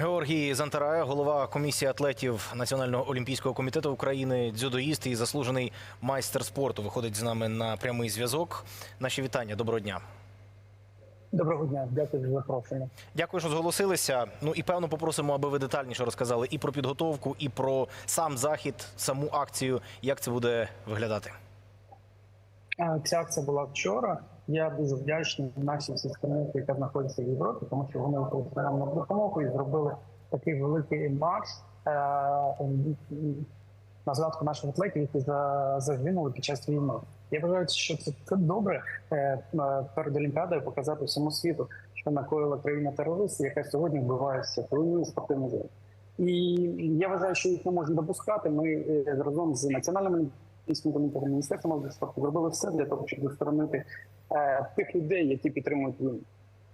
Георгій Зантарая, голова комісії атлетів Національного олімпійського комітету України, дзюдоїст і заслужений майстер спорту. Виходить з нами на прямий зв'язок. Наші вітання. Доброго дня. Доброго дня, дякую за запрошення. Дякую, що зголосилися. Ну і певно попросимо, аби ви детальніше розказали і про підготовку, і про сам захід, саму акцію. Як це буде виглядати? Ця акція була вчора. Я дуже вдячний нашій спільноті, яка знаходиться в Європі, тому що вони нам на допомогу і зробили такий великий марш е, на згадку наших атлетів, які за- загинули під час війни. Я вважаю, що це, це добре е, е, перед Олімпіадою показати всьому світу, що накоїла країна терорист, яка сьогодні вбиває світовий спортивний зал. І я вважаю, що їх не можна допускати. Ми разом з національним комітетом міністерством молоді спорту зробили все для того, щоб відсторонити е, тих людей, які підтримують війну.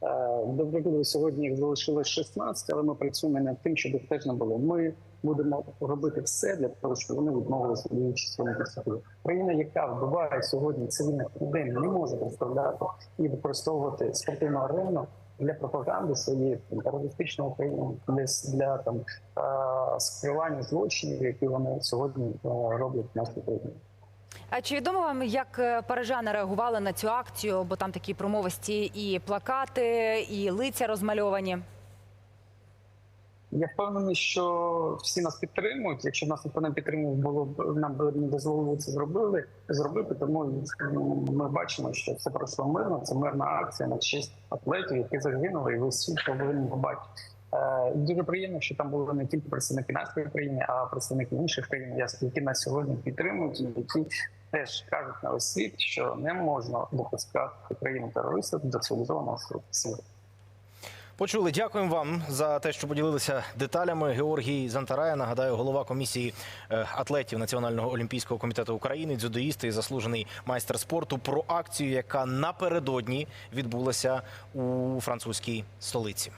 Е, До прикладу, сьогодні їх залишилось 16, але ми працюємо над тим, щоб їх теж не було. Ми будемо робити все для того, щоб вони відмовилися від участі в. Країна, яка вбиває сьогодні цивільних людей, не може представляти і використовувати спортивну арену для пропаганди своєї терористичного терористичної країни, для, там скривання злочинів, які вони сьогодні роблять в нашій країні. А чи відомо вам, як е, парижани реагували на цю акцію? Бо там такі промовисті і плакати, і лиця розмальовані. Я впевнений, що всі нас підтримують. Якщо нас ніхто не підтримував, було б нам би не дозволили це зробили зробити. Тому ми бачимо, що все пройшло мирно. Це мирна акція на честь атлетів, які загинули, і весь світ повинен побачити. Е, Дуже приємно, що там були не тільки представники нашої країни, а представники інших країн, які нас сьогодні підтримують, і які теж кажуть на весь світ, що не можна допускати країну терористів до цивілізованого світу. Почули. Дякуємо вам за те, що поділилися деталями. Георгій Зантарая, нагадаю, голова комісії е, атлетів Національного олімпійського комітету України, дзюдоїст і заслужений майстер спорту про акцію, яка напередодні відбулася у французькій столиці.